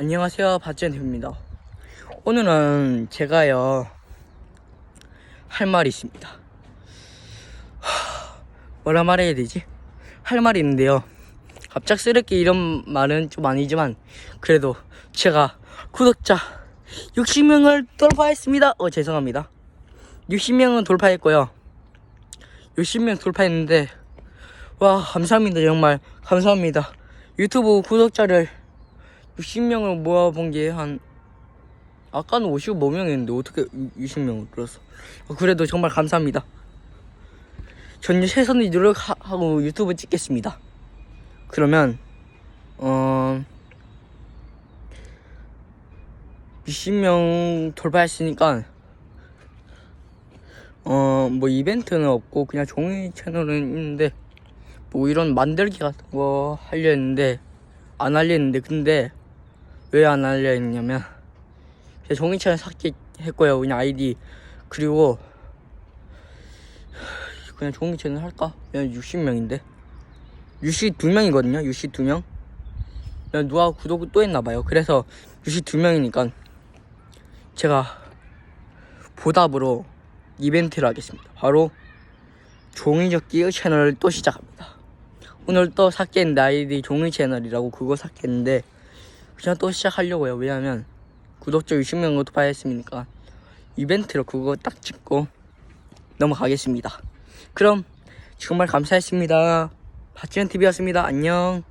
안녕하세요 바지언입니다. 오늘은 제가요 할 말이 있습니다. 하, 뭐라 말해야 되지? 할 말이 있는데요. 갑작스럽게 이런 말은 좀 아니지만 그래도 제가 구독자 60명을 돌파했습니다. 어 죄송합니다. 60명은 돌파했고요. 60명 돌파했는데 와 감사합니다. 정말 감사합니다. 유튜브 구독자를 60명을 모아본 게 한 아까는 55명이었는데 어떻게 60명을 늘었어? 어, 그래도 정말 감사합니다. 전 최선의 노력하고 유튜브 찍겠습니다. 그러면 어 60명 돌파했으니까 어 뭐 이벤트는 없고 그냥 종이 채널은 있는데 뭐 이런 만들기 같은 거 하려 했는데 안 하려 했는데 근데 왜안 하려 했냐면 그냥 종이 채널 삭제 했고요. 그냥 아이디 그리고 그냥 종이 채널 할까? 그냥 60명인데? 62명이거든요. 62명? 그냥 누가 구독을 또 했나봐요. 그래서 62명이니까 제가 보답으로 이벤트를 하겠습니다. 바로 종이접기 채널을 또 시작합니다. 오늘 또 삭제했는데 아이디 종이 채널이라고 그거 삭제했는데 그냥 또 시작하려고요. 왜냐면 구독자 60명 돌파했으니까 이벤트로 그거 딱 찍고 넘어가겠습니다. 그럼 정말 감사했습니다. 박지현TV였습니다. 안녕